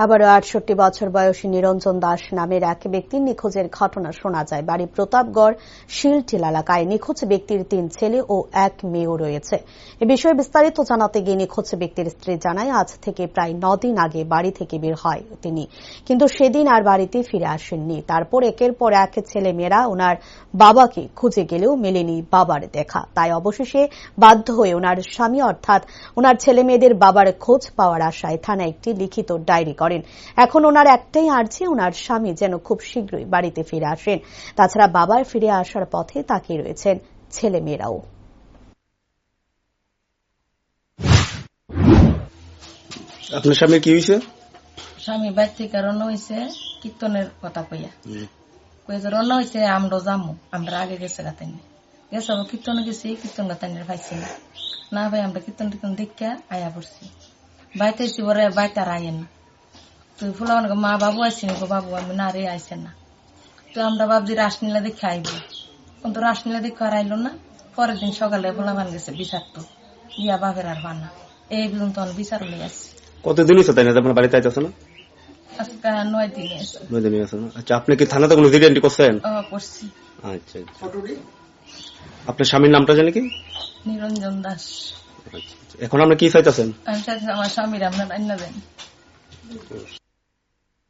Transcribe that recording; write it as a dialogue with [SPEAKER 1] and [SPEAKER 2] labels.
[SPEAKER 1] আবারও আটষট্টি বছর বয়সী নিরঞ্জন দাস নামের এক ব্যক্তির নিখোঁজের ঘটনা শোনা যায়। বাড়ি প্রতাপগড়, শিলটিল এলাকায় নিখোঁজ ব্যক্তির তিন ছেলে ও এক মেয়েও রয়েছে। এ বিষয়ে বিস্তারিত জানাতে গিয়ে নিখোঁজ ব্যক্তির স্ত্রী জানায়, আজ থেকে প্রায় নদিন আগে বাড়ি থেকে বের হয় তিনি। কিন্তু সেদিন আর বাড়িতে ফিরে আসেননি। তারপর একের পর এক ছেলে মেয়েরা ওনার বাবাকে খুঁজে গেলেও মেলেনি বাবার দেখা। তাই অবশেষে বাধ্য হয়ে ওনার স্বামী অর্থাৎ ওনার ছেলে মেয়েদের বাবার খোঁজ পাওয়ার আশায় থানায় একটি লিখিত ডায়েরি করেন। এখন ওনার একটাই আর্জি ওনার স্বামী যেন খুব শীঘ্রই বাড়িতে ফিরে আসেন। তাছাড়া বাবার ফিরে আসার পথে তাকিয়ে রয়েছেন ছেলে মেয়েরাও।
[SPEAKER 2] আপনার সামনে কি হয়েছে?
[SPEAKER 3] স্বামী বাইর থেকে রওনা হয়েছে কীর্তনের কথা কইয়া। কই যে রওনা হয়েছে আমরা যামু আমরা আগে গেছে গাতাইনি। গেছে আবার কীর্তনে গেছি কীর্তন গাতাইনের পাইছি না। না ভাই আমরা কীর্তন টীর্তন দেখে আয়া পড়ছি। বাইতে এসি পরে বাইতে আর আইয়েন না। তুই ফুলা মা বাবু আইসিনি গো বাবু আমি না রে আইসে না। তো আমরা ভাবছি রাসনীলা দেখে আইব। কিন্তু রাসনীলা দেখে আর আইলো না। পরের দিন সকালে ফুলা বান গেছে বিষাক্ত ইয়া বাপের আর বানা। এই পর্যন্ত আমি বিচার লই আসছি
[SPEAKER 2] কতদিন হয়েছে তাই না? আপনার বাড়িতে আইতেছে না? না? আচ্ছা আপনি কি থানাতে কোনো জিডি এন্ট্রি করছেন?
[SPEAKER 3] করছি।
[SPEAKER 2] আচ্ছা আচ্ছা। আপনার স্বামীর নামটা জানি কি?
[SPEAKER 3] নিরঞ্জন দাস।
[SPEAKER 2] আচ্ছা আচ্ছা। এখন আপনি কি চাইতেছেন?
[SPEAKER 3] চাইছি আমার স্বামীর আপনার আইনা দেন।